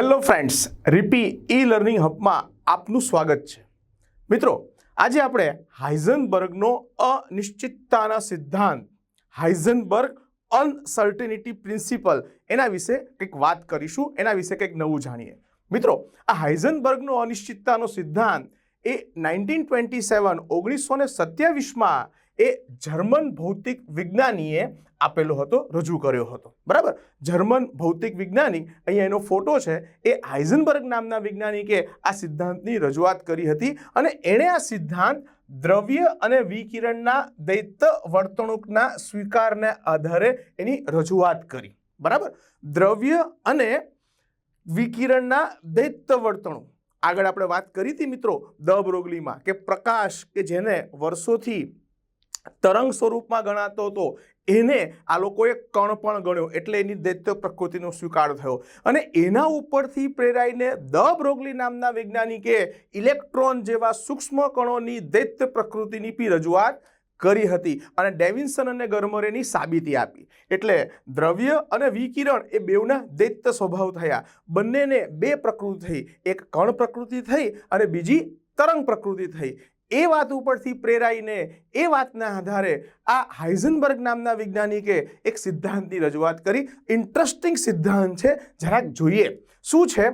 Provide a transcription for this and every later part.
Hello friends, રીપી e learning હબમાં આપનું સ્વાગત છે. મિત્રો, આજે આપણે હાઇઝનબર્ગનો અનિશ્ચિતતાના સિદ્ધાંત, હાઇઝનબર્ગ અનસર્ટિનિટી પ્રિન્સિપલ એના વિશે કંઈક વાત કરીશું, એના વિશે કંઈક નવું જાણીએ. મિત્રો, આ હાઇઝનબર્ગનો અનિશ્ચિતતાનો સિદ્ધાંત એ નાઇન્ટીન ટ્વેન્ટી સેવન, ઓગણીસો ને સત્યાવીસમાં એ જર્મન ભૌતિક વિજ્ઞાનીએ આપેલો હતો, રજૂ કર્યો હતો. બરાબર? જર્મન ભૌતિક વિજ્ઞાની, અહીંયા એનો ફોટો છે, એ હાઇઝનબર્ગ નામના વૈજ્ઞાનિકે આ સિદ્ધાંતની રજૂઆત કરી હતી અને એણે આ સિદ્ધાંત દ્રવ્ય અને વિકિરણના દૈત્ય વર્તણૂકના સ્વીકારને આધારે એની રજૂઆત કરી. બરાબર? દ્રવ્ય અને વિકિરણના દૈત્ય વર્તણૂક. આગળ આપણે વાત કરી હતી મિત્રો દ બ્રોગલીમાં કે પ્રકાશ કે જેને વર્ષોથી તરંગ સ્વરૂપમાં ગણાતો હતો. એને આ લોકોએ કણ પણ ગણ્યો. એટલે એની દૈત્ય પ્રકૃતિનો સ્વીકાર થયો. અને એના ઉપરથી પ્રેરાઈને દ બ્રોગલી નામના વૈજ્ઞાનિકે ઇલેક્ટ્રોન જેવા સૂક્ષ્મ કણોની દૈત્ય પ્રકૃતિની પી રજૂઆત કરી હતી. અને ડેવિન્સન અને ગરમરેની સાબિતી આપી. એટલે દ્રવ્ય અને વિકિરણ એ બેવના દૈત્ય સ્વભાવ થયા. બંનેને બે પ્રકૃતિ થઈ. એક કણ પ્રકૃતિ થઈ અને બીજી તરંગ પ્રકૃતિ થઈ. એ વાત ઉપરથી પ્રેરાઈને એ વાતના આધારે આ હાઇઝનબર્ગ નામના વૈજ્ઞાનિકે એક સિદ્ધાંતની રજૂઆત કરી. ઇન્ટરેસ્ટિંગ સિદ્ધાંત છે, જરાક જોઈએ. શું છે?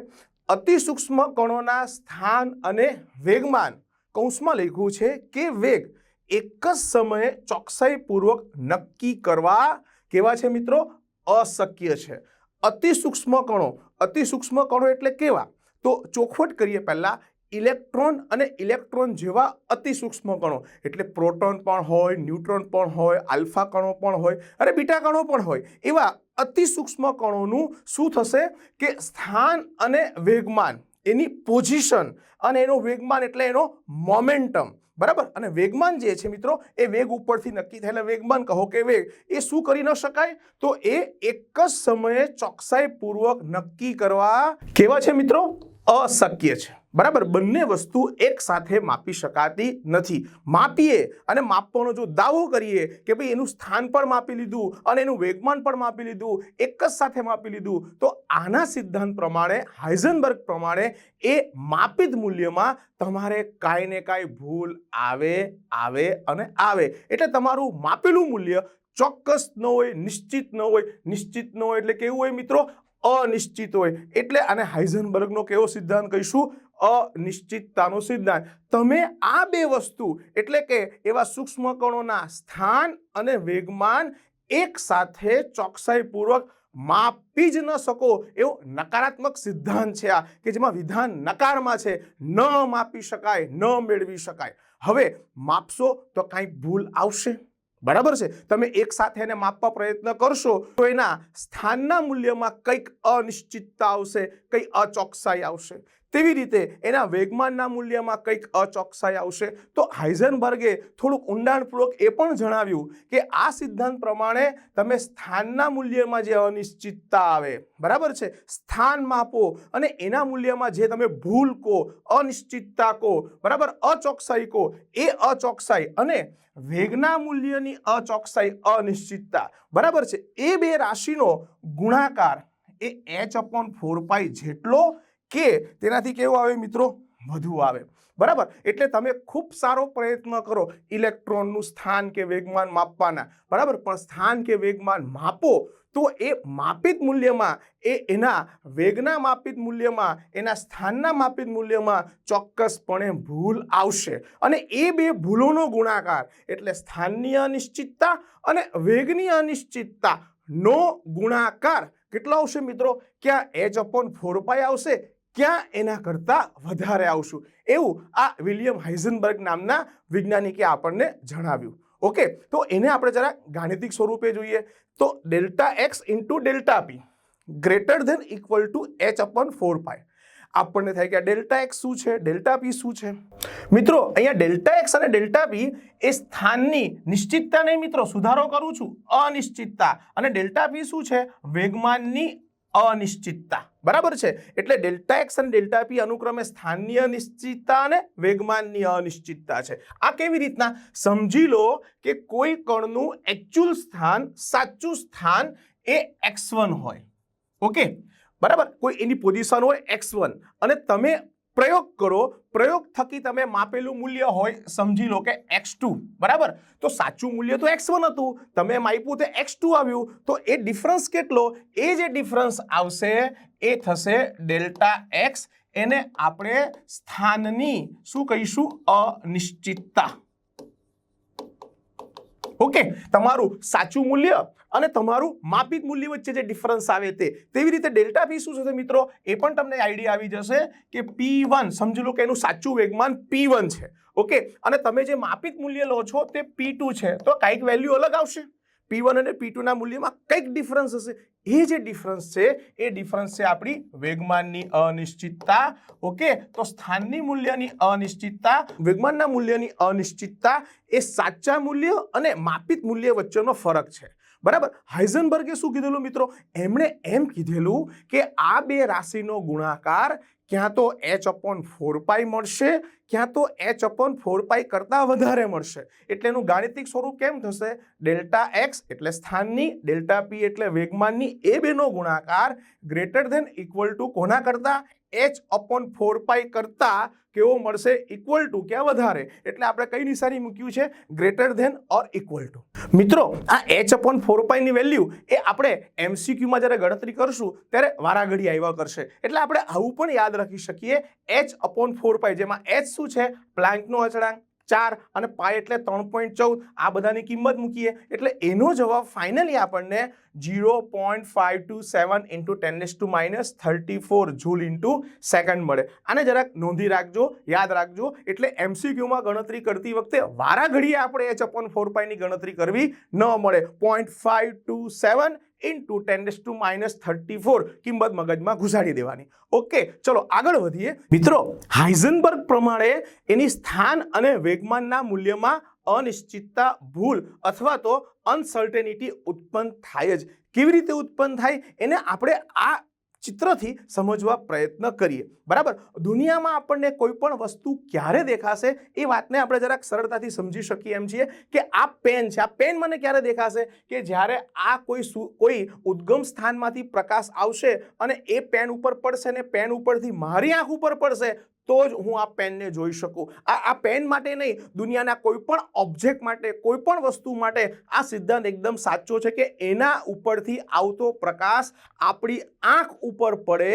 અતિ સૂક્ષ્મ કણોના સ્થાન અને વેગમાન. કૌંસમાં લખ્યું છે કે વેગ એક જ સમયે ચોકસાઈપૂર્વક નક્કી કરવા કેવા છે મિત્રો? અશક્ય છે. અતિ સૂક્ષ્મ કણો. અતિ સૂક્ષ્મ કણો એટલે કેવા? તો ચોખવટ કરીએ પહેલાં. ઇલેક્ટ્રોન અને ઇલેક્ટ્રોન જેવા અતિ સૂક્ષ્મ કણો. એટલે પ્રોટોન પણ હોય, ન્યુટ્રોન પણ હોય, આલ્ફા કણો પણ હોય અને બીટા કણો પણ હોય. એવા અતિ સૂક્ષ્મ કણોનું શું થશે કે સ્થાન અને વેગમાન, એની પોઝિશન અને એનો વેગમાન એટલે એનો મોમેન્ટમ. બરાબર? અને વેગમાન જે છે મિત્રો, એ વેગ ઉપરથી નક્કી થયેલા વેગમાન કહો કે વેગ. એ શું કરી ન શકાય? તો એ એક જ સમયે ચોકસાઈપૂર્વક નક્કી કરવા કેવા છે મિત્રો? અશક્ય છે. બરાબર? બંને વસ્તુ એક સાથે માપી શકાતી નથી. માપીએ અને માપવાનો જો દાવો કરીએ કે ભાઈ એનું સ્થાન પણ માપી લીધું અને એનું વેગમાન પણ માપી લીધું, એક જ સાથે માપી લીધું, તો આના સિદ્ધાંત પ્રમાણે, હાઇઝનબર્ગ પ્રમાણે એ માપિત મૂલ્યમાં તમારે કાંઈ ને કાંઈ ભૂલ આવે આવે અને આવે. એટલે તમારું માપેલું મૂલ્ય ચોક્કસ ન હોય, નિશ્ચિત ન હોય, નિશ્ચિત ન હોય એટલે કેવું હોય મિત્રો? અનિશ્ચિત હોય. એટલે આને હાઇઝનબર્ગનો કેવો સિદ્ધાંત કહીશું? અનિશ્ચિતતાનો સિદ્ધાંત. તમે આ બે વસ્તુ, એટલે કે એવા સૂક્ષ્મ કણોના સ્થાન અને વેગમાન એક સાથે ચોકસાઈપૂર્વક માપી જ ન શકો, એવો નકારાત્મક સિદ્ધાંત છે આ, કે જેમાં વિધાન નકારમાં છે. ન માપી શકાય, ન મેળવી શકાય. હવે માપશો તો કાંઈ ભૂલ આવશે. બરાબર છે? તમે એક સાથે એને માપવા પ્રયત્ન કરશો, તો એના સ્થાનના મૂલ્યમાં કંઈક અનિશ્ચિતતા આવશે, કંઈ અચોકસાઈ આવશે. તેવી રીતે એના વેગમાનના મૂલ્યમાં કંઈક અચોકસાઈ આવશે. તો હાઇઝનબર્ગે થોડુંક ઊંડાણપૂર્વક એ પણ જણાવ્યું કે આ સિદ્ધાંત પ્રમાણે તમે સ્થાનના મૂલ્યમાં જે અનિશ્ચિતતા આવે, બરાબર છે? સ્થાન માપો અને એના મૂલ્યમાં જે તમે ભૂલ કહો, અનિશ્ચિતતા કહો, બરાબર, અચોકસાઈ કહો, એ અચોકસાઈ અને વેગના મૂલ્યની અચોકસાઈ અનિશ્ચિતતા, બરાબર છે? એ બે રાશિનો ગુણાકાર એ એચ અપોન ફોર પાઈ જેટલો કે તેનાથી કેવો આવે મિત્રો? વધુ આવે. બરાબર? એટલે તમે ખૂબ સારો પ્રયત્ન કરો ઇલેક્ટ્રોનનું સ્થાન કે વેગમાન માપવાના. બરાબર? પણ સ્થાન કે વેગમાન માપો તો એ માપિત મૂલ્યમાં, એ એના વેગના માપિત મૂલ્યમાં, એના સ્થાનના માપિત મૂલ્યમાં ચોક્કસપણે ભૂલ આવશે. અને એ બે ભૂલોનો ગુણાકાર એટલે સ્થાનની અનિશ્ચિતતા અને વેગની અનિશ્ચિતતા નો ગુણાકાર. કેટલો આવશે મિત્રો? ક્યાં એચ અપોન ફોર પાઈ આવશે? ક્યાં એના કરતાં વધારે આવશું? એવું આ વિલિયમ હાઇઝનબર્ગ નામના વૈજ્ઞાનિકે આપણને જણાવ્યું. ઓકે, તો એને આપણે જરા ગાણિતિક સ્વરૂપે જોઈએ. તો delta X into delta P greater than equal to H upon four pi આપણને થાય કે ડેલ્ટા એક્સ શું છે? ડેલ્ટા પી શું છે? મિત્રો, અહીંયા ડેલ્ટા એક્સ અને ડેલ્ટા પી એ સ્થાનની નિશ્ચિતતા નહીં મિત્રો સુધારો કરું છું. અનિશ્ચિતતા. અને ડેલ્ટા પી શું છે? વેગમાનની અનિશ્ચિતતા. બરાબર છે? એટલે ડેલ્ટા એક્સ અને ડેલ્ટા પી અનુક્રમે સ્થાનની અનિશ્ચિતતા અને વેગમાનની અનિશ્ચિતતા છે. આ કેવી રીતના? સમજી લો કે કોઈ કણનું એકચ્યુઅલ સ્થાન, સાચું સ્થાન એ એક્સ વન હોય. ઓકે? બરાબર? કોઈ એની પોઝિશન હોય એક્સ વન. અને તમે પ્રયોગ કરો. પ્રયોગ થકી તમે માપેલું મૂલ્ય હોય, સમજી લો કે એક્સ ટુ બરાબર? તો સાચું મૂલ્ય તો એક્સ વન હતું. તમે માપ્યું તો એક્સ ટુ આવ્યું. તો એ ડિફરન્સ કેટલો? એ જે ડિફરન્સ આવશે, એ થશે ડેલ્ટા એક્સ એને આપણે સ્થાનની શું કહીશું? અનિશ્ચિતતા. ઓકે, તમારું સાચું મૂલ્ય અને તમારું માપિત મૂલ્ય વચ્ચે જે ડિફરન્સ આવે તે, તેવી રીતે ડેલ્ટા પી શું છે મિત્રો? એ પણ તમને આઈડિયા આવી જશે કે પી વન સમજી લો કે એનું સાચું વેગમાન પી વન છે. ઓકે, અને તમે જે માપિત મૂલ્ય લો છો તે પી છે. તો કાંઈક વેલ્યુ અલગ આવશે. પી વન અને પી ટુના મૂલ્યમાં કંઈક ડિફરન્સ હશે. એ જે ડિફરન્સ છે, એ ડિફરન્સ છે આપણી વેગમાનની અનિશ્ચિતતા. ઓકે તો સ્થાનની મૂલ્યની અનિશ્ચિતતા, વેગમાનના મૂલ્યની અનિશ્ચિતતા એ સાચા મૂલ્ય અને માપિત મૂલ્ય વચ્ચેનો ફરક છે. બરાબર? હાઇઝનબર્ગે શું કીધેલું મિત્રો? એમણે એમ કીધેલું કે આ બે રાશિનો ગુણાકાર ક્યાં તો એચ અપોન ફોર પાઈ મળશે, ક્યાં તો એચ અપોન ફોર પાઈ કરતાં વધારે મળશે. એટલે એનું ગાણિતિક સ્વરૂપ કેમ થશે? ડેલ્ટા એક્સ એટલે સ્થાનની, ડેલ્ટા પી એટલે વેગમાનની એ બેનો ગુણાકાર, ગ્રેટર ધેન ઇક્વલ ટુ કોના કરતાં? એચ અપોન ફોર પાઈ કરતાં કેવો મળશે ઇક્વલ ટુ ક્યાં વધારે? એટલે આપણે કઈ નિશાની મૂક્યું છે? Greater than or equal to મિત્રો, આ એચ અપોન ફોર પાઈની વેલ્યુ એ આપણે એમસીક્યુમાં જ્યારે ગણતરી કરશું, ત્યારે વારાઘડી આવ્યા કરશે. એટલે આપણે આવું પણ યાદ રાખી શકીએ એચ અપોન ફોર પાઈ જેમાં એચ શું છે? પ્લાન્કનો અચળાંક. ચાર અને પાય એટલે ત્રણ પોઈન્ટ ચૌદ. આ બધાની કિંમત મૂકીએ. એટલે એનો જવાબ ફાઇનલી આપણને zero point five two seven into ten to minus thirty four joule into second મળે. આને જરાક નોંધી રાખજો, યાદ રાખજો. એટલે એમસીક્યુમાં ગણતરી કરતી વખતે વારા ઘડીએ આપણે એચ અપોન ફોર પાઈની ગણતરી કરવી ન મળે. Point five two seven into ten to minus thirty four કિંમત મગજમાં ઘુસાડી દેવાની. ઓકે ચલો આગળ વધીએ. મિત્રો, હાઇઝનબર્ગ પ્રમાણે એની સ્થાન અને વેગમાનના મૂલ્યમાં અનિશ્ચિતતા, ભૂલ અથવા તો અનસર્ટેનિટી ઉત્પન્ન થાય જ. કેવી રીતે ઉત્પન્ન થાય? એને આપણે આ ચિત્રથી સમજવા પ્રયત્ન કરીએ. બરાબર? દુનિયામાં આપણને કોઈ પણ વસ્તુ ક્યારે દેખાશે એ વાતને આપણે જરાક સરળતાથી સમજી શકીએ એમ છીએ કે આ પેન છે. આ પેન મને ક્યારે દેખાશે? કે જ્યારે આ કોઈ કોઈ ઉદ્ગમ સ્થાનમાંથી પ્રકાશ આવશે અને એ પેન ઉપર પડશે ને પેન ઉપરથી મારી આંખ ઉપર પડશે તો જ હું આ પેનને જોઈ શકું. આ આ પેન માટે નહીં, દુનિયાના કોઈ પણ ઓબ્જેક્ટ માટે, કોઈ પણ વસ્તુ માટે આ સિદ્ધાંત એકદમ સાચો છે કે એના ઉપરથી આવતો પ્રકાશ આપણી આંખ ઉપર પડે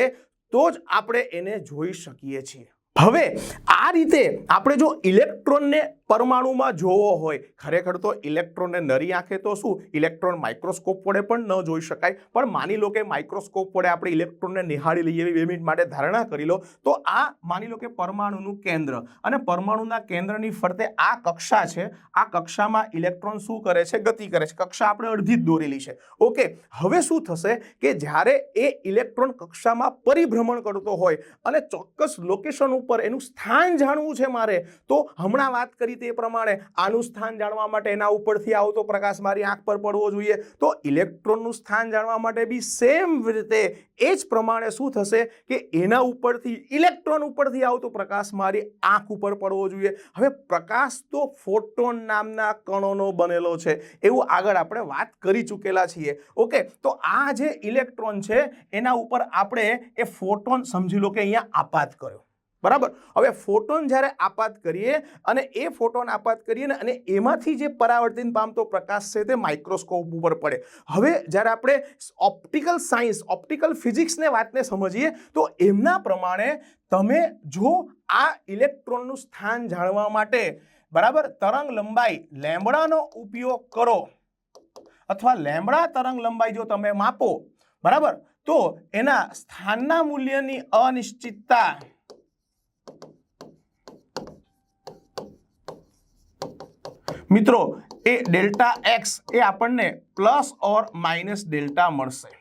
તો જ આપણે એને જોઈ શકીએ છીએ. હવે, આ રીતે આપણે જો ઇલેક્ટ્રોનને પરમાણુમાં જોવો હોય. ખરેખર તો ઇલેક્ટ્રોનને નરી આંખે તો શું? ઇલેક્ટ્રોન માઇક્રોસ્કોપ વડે પણ ન જોઈ શકાય. પણ માની લો કે માઇક્રોસ્કોપ વડે આપણે ઇલેક્ટ્રોનને નિહાળી લઈએ એવી બે મિનિટ માટે ધારણા કરી લો, તો આ માની લો કે પરમાણુનું કેન્દ્ર. અને પરમાણુના કેન્દ્રની ફરતે આ કક્ષા છે. આ કક્ષામાં ઇલેક્ટ્રોન શું કરે છે? ગતિ કરે છે. કક્ષા આપણે અડધી જ દોરેલી છે. ઓકે હવે શું થશે કે જ્યારે એ ઇલેક્ટ્રોન કક્ષામાં પરિભ્રમણ કરતો હોય અને ચોક્કસ લોકેશન ઉપર એનું સ્થાન જાણવું છે મારે, તો હમણાં વાત કરી તે પ્રમાણે આનું સ્થાન જાણવા માટે એના ઉપરથી આવતો પ્રકાશ મારી આંખ પર પડવો જોઈએ. તો ઇલેક્ટ્રોનનું સ્થાન જાણવા માટે બી સેમ રીતે એ જ પ્રમાણે શું થશે કે એના ઉપરથી, ઇલેક્ટ્રોન ઉપરથી આવતો પ્રકાશ મારી આંખ ઉપર પડવો જોઈએ. હવે પ્રકાશ તો ફોટોન નામના કણોનો બનેલો છે. એવું આગળ આપણે વાત કરી ચૂકેલા છીએ. ઓકે, તો આ જે ઇલેક્ટ્રોન છે, એના ઉપર આપણે એ ફોટોન સમજી લો કે અહીંયા આપાત કર્યો. બરાબર? હવે ફોટોન જ્યારે આપાત કરીએ અને એ ફોટોન આપાત કરીએ ને અને એમાંથી જે પરાવર્તન પામતો પ્રકાશ છે તે માઇક્રોસ્કોપ ઉપર પડે. હવે જ્યારે આપણે ઓપ્ટિકલ સાયન્સ, ઓપ્ટિકલ ફિઝિક્સને વાતને સમજીએ તો એમના પ્રમાણે તમે જો આ ઇલેક્ટ્રોનનું સ્થાન જાણવા માટે બરાબર તરંગ લંબાઈ લેમડાનો ઉપયોગ કરો અથવા લેમડા તરંગ લંબાઈ જો તમે માપો બરાબર તો એના સ્થાનના મૂલ્યની અનિશ્ચિતતા મિત્રો, એ ડેલ્ટા એક્સ એ આપણને પ્લસ ઓર માઇનસ ડેલ્ટા મળશે.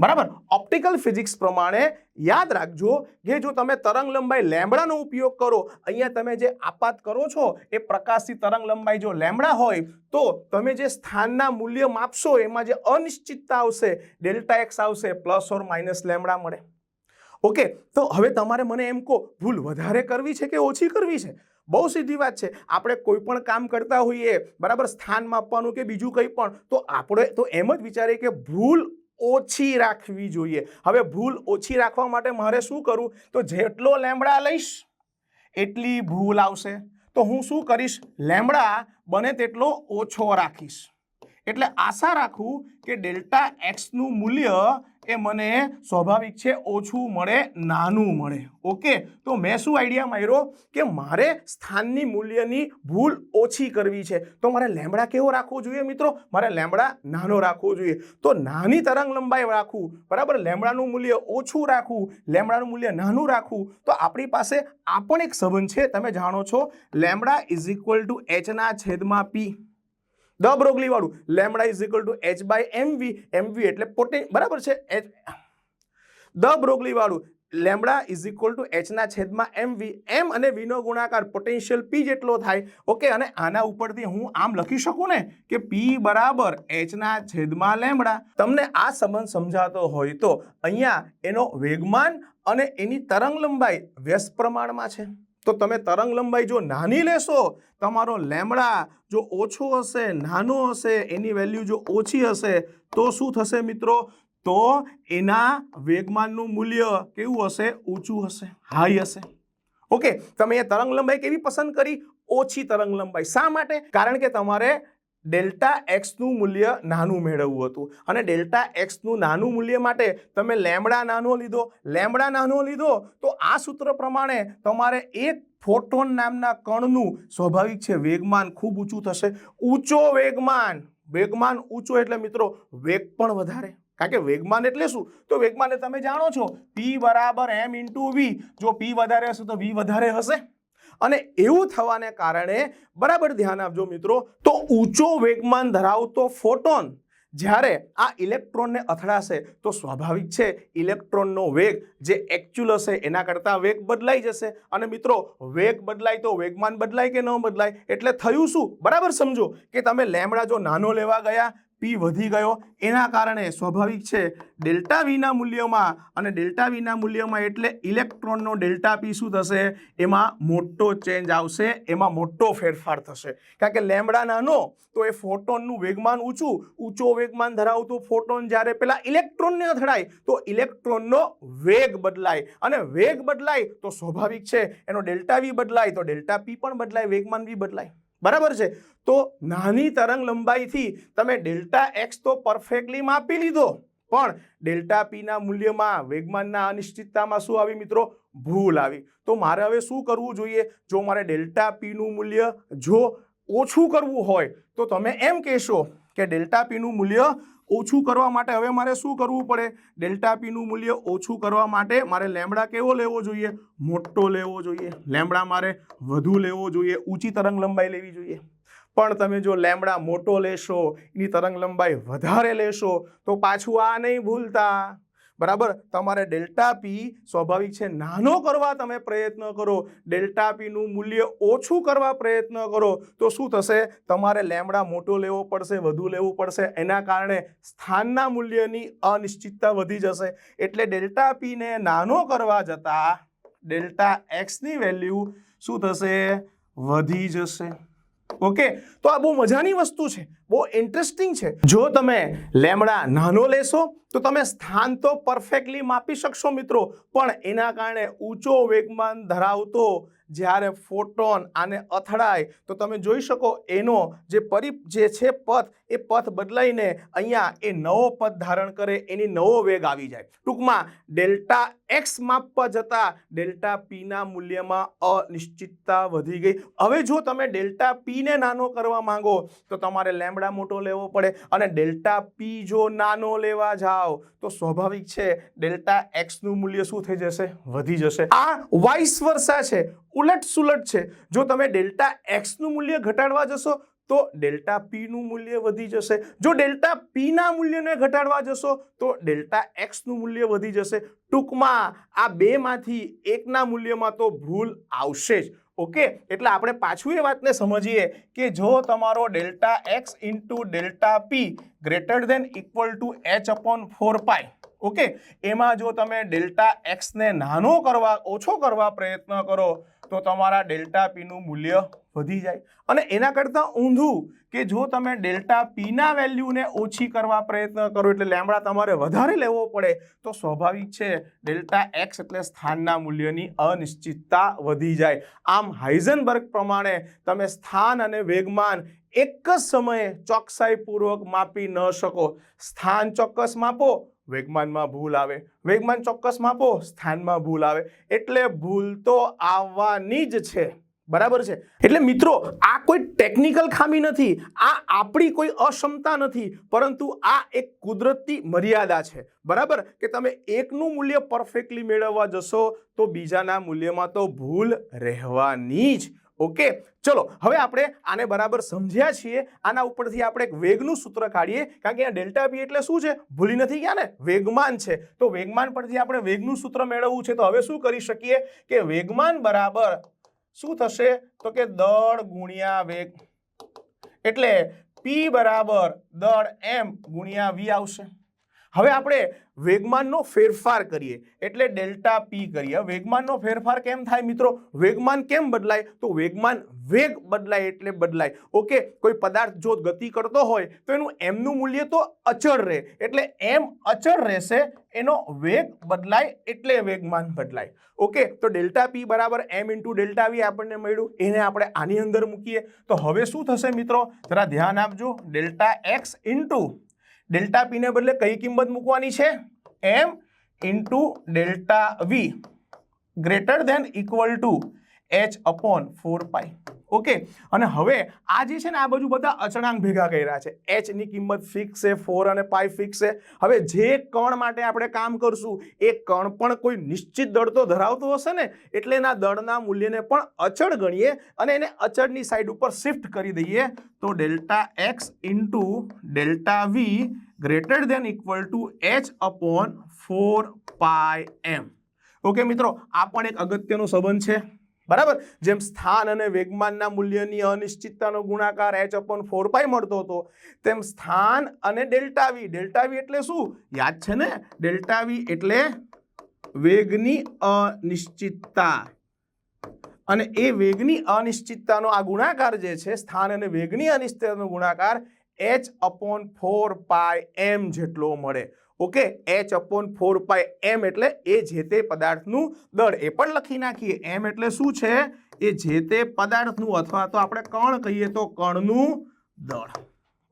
બરાબર? ઓપ્ટિકલ ફિઝિક્સ પ્રમાણે યાદ રાખજો કે જો તમે તરંગ લંબાઈ લેમડાનો ઉપયોગ કરો, અહીંયા તમે જે આપાત કરો છો, એ પ્રકાશથી તરંગ લંબાઈ જો લેમડા હોય, તો તમે જે સ્થાનના મૂલ્ય માપશો, એમાં જે અનિશ્ચિતતા આવશે, ડેલ્ટા એક્સ આવશે, પ્લસ ઓર માઇનસ લેમડા મળે. ઓકે? તો હવે તમારે મને એમ કહો, ભૂલ વધારે કરવી છે કે ઓછી કરવી છે? બહુ સીધી વાત છે. આપણે કોઈ પણ કામ કરતા હોઈએ, બરાબર, સ્થાન માપવાનું કે બીજું કંઈ પણ, તો આપણે તો એમ જ વિચારીએ કે ભૂલ ઓછી રાખવી જોઈએ. હવે ભૂલ ઓછી રાખવા માટે મારે શું કરવું તો જેટલો લેમડા લઈશ, એટલી ભૂલ આવશે. તો હું શું કરીશ? લેમડા બને તેટલો ઓછો રાખીશ. એટલે આશા રાખું કે ડેલ્ટા એક્સનું મૂલ્ય એ મને સ્વાભાવિક છે, ઓછું મળે, નાનું મળે. ઓકે તો મેં શું આઈડિયા માર્યો? કે મારે સ્થાનની મૂલ્યની ભૂલ ઓછી કરવી છે. તો મારે લેમડા કેવો રાખવો જોઈએ મિત્રો? મારે લેમડા નાનો રાખવો જોઈએ. તો નાની તરંગ લંબાઈ રાખવું બરાબર? લેમડાનું મૂલ્ય ઓછું રાખવું લેમડાનું મૂલ્ય નાનું રાખવું તો આપણી પાસે આ પણ એક સંબંધ છે, તમે જાણો છો. લેમડા ઇઝ ઇક્વલ ટુ એચના છેદમાં પી દ બ્રોગલી વાળું lambda is equal to H by M V M V એટલે પોટે બરાબર છે? એચ દ બ્રોગલી વાળું લેમડા ઇઝ ઇક્વલ ટુ એચના છેદમાં એમ વી. એમ અને વીનો ગુણાકાર પોટેન્શિયલ પી જેટલો થાય. ઓકે, અને આના ઉપરથી હું આમ લખી શકું ને કે પી બરાબર એચના છેદમાં લેમડા તમને આ સંબંધ સમજાતો હોય તો અહીંયા એનો વેગમાન અને એની તરંગ લંબાઈ વ્યસ્ત પ્રમાણમાં છે. તો તમે તરંગ લંબાઈ જો નાની લેશો, તમારો લેમડા જો ઓછો હશે, નાનો હશે, એની વેલ્યુ જો ઓછી હશે, તો શું થશે મિત્રો? તો એના વેગમાનનું મૂલ્ય કેવું હશે? ઊંચું હશે, હાઈ હશે. ઓકે, તમે એ તરંગ લંબાઈ કેવી પસંદ કરી? ઓછી તરંગ લંબાઈ. શા માટે? કારણ કે તમારે ડેલ્ટા એક્સનું મૂલ્ય નાનું મેળવવું હતું. અને ડેલ્ટા એક્સનું નાનું મૂલ્ય માટે તમે લેમડા નાનો લીધો. લેમડા નાનો લીધો તો આ સૂત્ર પ્રમાણે તમારે એક ફોટોન નામના કણનું સ્વાભાવિક છે વેગમાન ખૂબ ઊંચું થશે. ઊંચો વેગમાન વેગમાન ઊંચો એટલે મિત્રો વેગ પણ વધારે. કારણ કે વેગમાન એટલે શું? તો વેગમાન તમે જાણો છો પી બરાબર એમ ઇન્ટુ વી જો પી વધારે હશે તો વી વધારે હશે. અને એવું થવાને કારણે, બરાબર ધ્યાન આપજો મિત્રો, તો ઊંચો વેગમાન ધરાવતો ફોટોન, જ્યારે આ ઇલેક્ટ્રોનને અથડાશે, તો સ્વાભાવિક છે, ઇલેક્ટ્રોનનો વેગ જે એકચ્યુઅલ હશે, એના કરતાં વેગ બદલાઈ જશે. અને મિત્રો, વેગ બદલાય તો વેગમાન બદલાય કે ન બદલાય? એટલે થયું શું? બરાબર સમજો કે તમે લેમડા જો નાનો લેવા ગયા પી વધી ગયો. એના કારણે સ્વાભાવિક છે, ડેલ્ટા વીના મૂલ્યમાં અને ડેલ્ટા વીના મૂલ્યમાં એટલે ઇલેક્ટ્રોનનો ડેલ્ટા પી શું થશે? એમાં મોટો ચેન્જ આવશે, એમાં મોટો ફેરફાર થશે. કારણ કે લેમડા નાનો, તો એ ફોટોનનું વેગમાન ઊંચું, ઊંચો વેગમાન ધરાવતું ફોટોન જ્યારે પેલા ઇલેક્ટ્રોનને અથડાય, તો ઇલેક્ટ્રોનનો વેગ બદલાય. અને વેગ બદલાય તો સ્વાભાવિક છે, એનો ડેલ્ટા વી બદલાય, તો ડેલ્ટા પી પણ બદલાય, વેગમાન બી બદલાય. બરાબર છે? તો નાની તરંગ લંબાઈથી તમે ડેલ્ટા એક્સ તો પરફેક્ટલી માપી લીધો. પણ ડેલ્ટા પીના મૂલ્યમાં વેગમાનના અનિશ્ચિતતામાં શું આવી મિત્રો? ભૂલ આવી. તો મારે હવે શું કરવું જોઈએ? જો મારે ડેલ્ટા પીનું મૂલ્ય જો ઓછું કરવું હોય, તો તમે એમ કહેશો કે ડેલ્ટા પીનું મૂલ્ય ઓછું કરવા માટે હવે મારે શું કરવું પડે? ડેલ્ટા પીનું મૂલ્ય ઓછું કરવા માટે મારે લેમડા કેવો લેવો જોઈએ? મોટો લેવો જોઈએ. લેમડા મારે વધુ લેવો જોઈએ. ઊંચી તરંગ લંબાઈ લેવી જોઈએ. પણ તમે જો લેમડા મોટો લેશો, એની તરંગ લંબાઈ વધારે લેશો, તો પાછું આ નહીં ભૂલતા. બરાબર? તમારે ડેલ્ટા પી સ્વાભાવિક છે, નાનો કરવા તમે પ્રયત્ન કરો. ડેલ્ટા પીનું મૂલ્ય ઓછું કરવા પ્રયત્ન કરો. તો શું થશે? તમારે લેમડા મોટો લેવો પડશે, વધુ લેવું પડશે. એના કારણે સ્થાનના મૂલ્યની અનિશ્ચિતતા વધી જશે. એટલે ડેલ્ટા પીને નાનો કરવા જતાં ડેલ્ટા એક્સની વેલ્યુ શું થશે? વધી જશે. ઓકે? તો આ બહુ મજાની વસ્તુ છે. બહુ ઇન્ટરેસ્ટિંગ છે. જો તમે લેમડા નાનો લેશો, તો તમે સ્થાન તો પરફેક્ટલી માપી શકશો મિત્રો. પણ એના કારણે ઊંચો વેગમાન ધરાવતો જ્યારે ફોટોન આને અથડાય, તો તમે જોઈ શકો એનો જે પરી જે છે પથ, એ પથ બદલાઈને અહીંયા એ નવો પથ ધારણ કરે, એની નવો વેગ આવી જાય. ટૂંકમાં ડેલ્ટા એક્સ માપવા જતાં ડેલ્ટા પીના મૂલ્યમાં અનિશ્ચિતતા વધી ગઈ. હવે જો તમે ડેલ્ટા પીને નાનો કરવા માંગો, તો તમારે લેમડા મોટો લેવો પડે અને ડેલ્ટા પી જો નાનો લેવા જાઓ, તો સ્વાભાવિક છે ડેલ્ટા એક્સનું મૂલ્ય શું થઈ જશે? વધી જશે. આ વાઇસ વર્ષા છે. ઉલટ સુલટ છે. જો તમે ડેલ્ટા એક્સનું મૂલ્ય ઘટાડવા જશો તો ડેલ્ટા પીનું મૂલ્ય વધી જશે. જો ડેલ્ટા પીના મૂલ્યને ઘટાડવા જશો, તો ડેલ્ટા એક્સનું મૂલ્ય વધી જશે. ટૂંકમાં આ બેમાંથી એકના મૂલ્યમાં તો ભૂલ આવશે જ. ઓકે? એટલે આપણે પાછું એ વાતને સમજીએ કે જો તમારો delta X into delta P greater than equal to H upon four pi okay? એમાં જો તમે ડેલ્ટા એક્સને નાનો કરવા, ઓછો કરવા પ્રયત્ન કરો, તો તમારા ડેલ્ટા પીનું મૂલ્ય વધી જાય. અને એના કરતાં ઊંધું કે જો તમે ડેલ્ટા પીના વેલ્યુને ઓછી કરવા પ્રયત્ન કરો, એટલે લેમડા તમારે વધારે લેવો પડે, તો સ્વાભાવિક છે ડેલ્ટા એક્સ એટલે સ્થાનના મૂલ્યની અનિશ્ચિતતા વધી જાય. આમ હાઇઝનબર્ગ પ્રમાણે તમે સ્થાન અને વેગમાન એક જ સમયે ચોકસાઈપૂર્વક માપી ન શકો. સ્થાન ચોક્કસ માપો, વેગમાનમાં ભૂલ આવે. વેગમાન ચોક્કસ માપો, સ્થાનમાં ભૂલ આવે. એટલે ભૂલ તો આવવાની જ છે. બરાબર છે? એટલે મિત્રો, આ કોઈ ટેકનિકલ ખામી નથી, આ આપણી કોઈ અક્ષમતા નથી, પરંતુ આ એક કુદરતી મર્યાદા છે. બરાબર? કે તમે એકનું મૂલ્ય પરફેક્ટલી મેળવવા જશો, તો બીજાના મૂલ્યમાં તો ભૂલ રહેવાની જ. ઓકે? ચલો, હવે આપણે આને બરાબર સમજ્યા છીએ. આના ઉપરથી આપણે એક વેગનું સૂત્ર કાઢીએ, કારણ કે આ ડેલ્ટા પી એટલે શું છે? ભૂલી નથી ગયા ને? વેગમાન છે. તો વેગમાન પરથી આપણે વેગનું સૂત્ર મેળવવું છે, તો હવે શું કરી શકીએ? કે વેગમાન બરાબર શું થશે? તો કે દળ ગુણ્યા વેગ. એટલે પી બરાબર દળ એમ ગુણ્યા વી આવશે. હવે આપણે વેગમાનનો ફેરફાર કરીએ. એટલે ડેલ્ટા પી કરીએ. વેગમાનનો ફેરફાર કેમ થાય મિત્રો? વેગમાન કેમ બદલાય? તો વેગમાન વેગ બદલાય એટલે બદલાય. ઓકે, કોઈ પદાર્થ જો ગતિ કરતો હોય, તો એનું એમનું મૂલ્ય તો અચળ રહે. એટલે એમ અચળ રહેશે, એનો વેગ બદલાય એટલે વેગમાન બદલાય. ઓકે, તો ડેલ્ટા પી બરાબર એમ ઇન્ટુ ડેલ્ટા વી આપણને મળ્યું. એને આપણે આની અંદર મૂકીએ. તો હવે શું થશે મિત્રો? જરા ધ્યાન આપજો. ડેલ્ટા એક્સ ઇન્ટુ ડેલ્ટા પીને બદલે કઈ કિંમત મૂકવાની છે? M into delta V greater than equal to H upon four pi okay અને હવે આ જે છે ને, આ બાજુ બધા અચળાંક ભેગા કર્યા છે. એચની કિંમત ફિક્સ છે ફોર અને પાઈ ફિક્સ છે. હવે જે કણ માટે આપણે કામ કરશું, એ કણ પણ કોઈ નિશ્ચિત દળ તો ધરાવતો હશે ને? એટલે એના દળના મૂલ્યને પણ અચળ ગણીએ અને એને અચળની સાઈડ ઉપર શિફ્ટ કરી દઈએ. તો delta X into delta V greater than equal to H upon four pi M. Okay મિત્રો, આ પણ એક અગત્યનો સંબંધ છે. બરાબર? જેમ સ્થાન અને વેગમાનના મૂલ્યની અનિશ્ચિતતાનો ગુણાકાર એચ અપોન ફોર પાઈ મળતો હતો, તેમ સ્થાન અને ડેલ્ટા વી ડેલ્ટા વી એટલે શું? યાદ છે ને? ડેલ્ટા વી એટલે વેગની અનિશ્ચિતતા. અને એ વેગની અનિશ્ચિતતાનો આ ગુણાકાર જે છે, સ્થાન અને વેગની અનિશ્ચિતતાનો ગુણાકાર H upon four pi M જેટલો મળે. Okay H upon four pi M એટલે એ જે તે પદાર્થનું દળ, એ પણ લખી નાખીએ. એમ એટલે શું છે? એ જે તે પદાર્થનું અથવા તો આપણે કણ કહીએ તો કણનું દળ.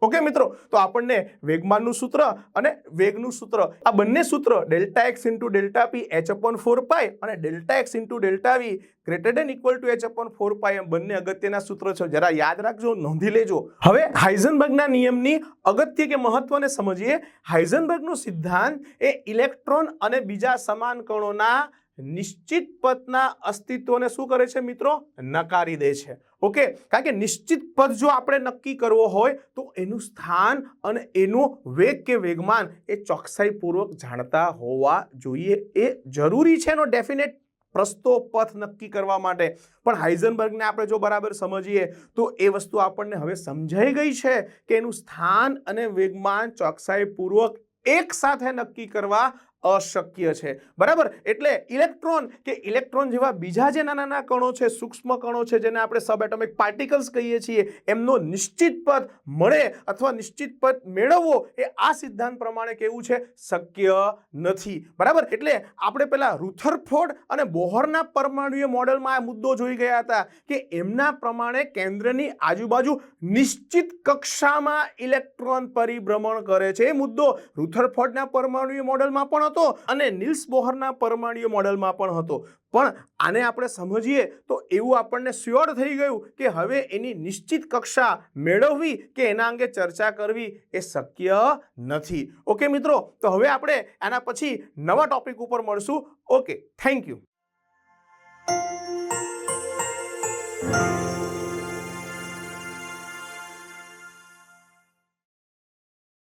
ઓકે મિત્રો, તો આપણને વેગમાનનું સૂત્ર અને વેગનું સૂત્ર. આ બંને સૂત્ર delta X into delta P, H upon four pi અને delta X into delta V greater than equal to H upon four pi M બંને અગત્યના સૂત્રો છે. જરા યાદ રાખજો, નોંધી લેજો. હવે હાઇઝનબર્ગના નિયમની અગત્ય કે મહત્વને સમજીએ. હાઇઝનબર્ગનો સિદ્ધાંત એ ઇલેક્ટ્રોન અને બીજા સમાન કણોના નિશ્ચિત પદના અસ્તિત્વને શું કરે છે મિત્રો? નકારી દે છે. ઓકે? કારણ કે નિશ્ચિત પદ જો આપણે નક્કી કરવો હોય, તો એનું સ્થાન અને એનું વેગ કે વેગમાન એ ચોકસાઈપૂર્વક જાણતા હોવા જોઈએ. એ જરૂરી છે એનો ડેફિનેટ પ્રસ્તો પથ નક્કી કરવા માટે. પણ હાઇઝનબર્ગને આપણે જો બરાબર સમજીએ, તો એ વસ્તુ આપણને હવે સમજાઈ ગઈ છે કે એનું સ્થાન અને વેગમાન ચોકસાઈપૂર્વક એક સાથે નક્કી કરવા અશક્ય છે. બરાબર? એટલે ઇલેક્ટ્રોન કે ઇલેક્ટ્રોન જેવા બીજા જે નાના નાના કણો છે, સૂક્ષ્મ કણો છે, જેને આપણે સબ એટોમિક પાર્ટિકલ્સ કહીએ છીએ, એમનો નિશ્ચિત પદ મળે અથવા નિશ્ચિત પદ મેળવવો એ આ સિદ્ધાંત પ્રમાણે કેવું છે? શક્ય નથી. બરાબર? એટલે આપણે પેલા રૂથરફોર્ડ અને બોહરના પરમાણુય મોડેલમાં આ મુદ્દો જોઈ ગયા હતા કે એમના પ્રમાણે કેન્દ્રની આજુબાજુ નિશ્ચિત કક્ષામાં ઇલેક્ટ્રોન પરિભ્રમણ કરે છે. એ મુદ્દો રુથરફોર્ડના પરમાણુય મોડેલમાં હતો અને નિલ્સ બોહરના પરમાણુય મોડેલમાં પણ હતો. પણ આને આપણે સમજીએ તો એવું આપણને સ્યોર થઈ ગયું કે હવે એની નિશ્ચિત કક્ષા મેળવવી કે એના અંગે ચર્ચા કરવી એ શક્ય નથી. ઓકે મિત્રો, તો હવે આપણે આના પછી નવા ટોપિક ઉપર મળશું. Okay, thank you.